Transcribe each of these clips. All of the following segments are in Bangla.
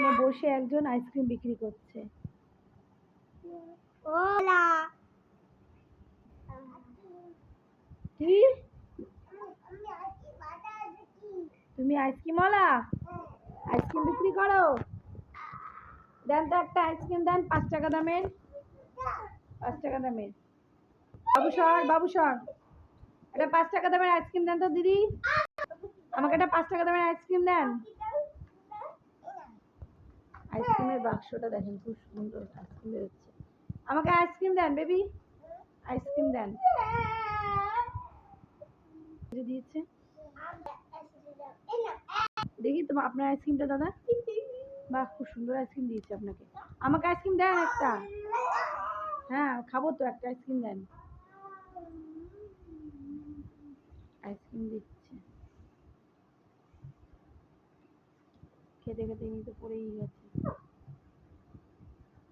এখানে বসে একজন আইসক্রিম বিক্রি করছে। ওলা। কি? তুমি আইসক্রিম ওলা আইসক্রিম বিক্রি করো। দেন তো একটা আইসক্রিম দেন পাঁচ টাকা দামের। পাঁচ টাকা দামের। বাবু সর বাবু সর একটা পাঁচ টাকা দামের আইসক্রিম দেন তো দিদি। আমাকে একটা পাঁচ টাকা দামের আইসক্রিম দেন। আইসক্রিমের বাক্সটা দেখেন খুব সুন্দর আইসক্রিম বেরোচ্ছে। আমাকে আইসক্রিম দেন বেবি। আইসক্রিম দেন। দিয়েছে। দেখি তোমার আপনার আইসক্রিমটা দাদা। বাহ খুব সুন্দর আইসক্রিম দিয়েছে আপনাকে। আমাকে আইসক্রিম দেন একটা। হ্যাঁ খাব তো একটা আইসক্রিম দেন আইসক্রিম দিচ্ছে খেতে খেতে ইনি তো পড়েই গেছে।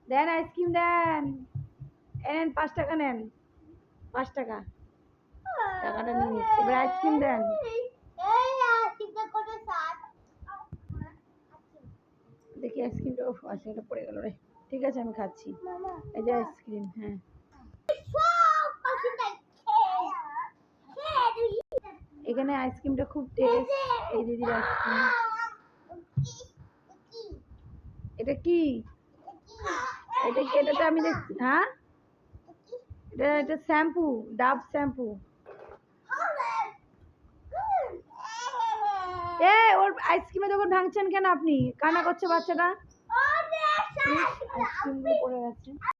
দেন আইসক্রিম দেন। এ নেন পাঁচ টাকা নেন। পাঁচ টাকা। টাকাটা নিয়ে এবার আইসক্রিম দেন। দেখি আইসক্রিমটা ও এটা পড়ে গেল রে। ঠিক আছে আমি খাচ্ছি। এই যে আইসক্রিম হ্যাঁ। এখানে আইসক্রিমটা খুব টেস্ট এই দিদির আইসক্রিম। এটা কি? এটা এটা তো আমি দেখছি হ্যাঁ? এটা এটা শ্যাম্পু ডাব শ্যাম্পু। এ ওর আইসক্রিমে দোকান ভাঙছেন কেন আপনি? কানা করছে বাচ্চাটা? আইসক্রিমগুলো পড়ে গেছে।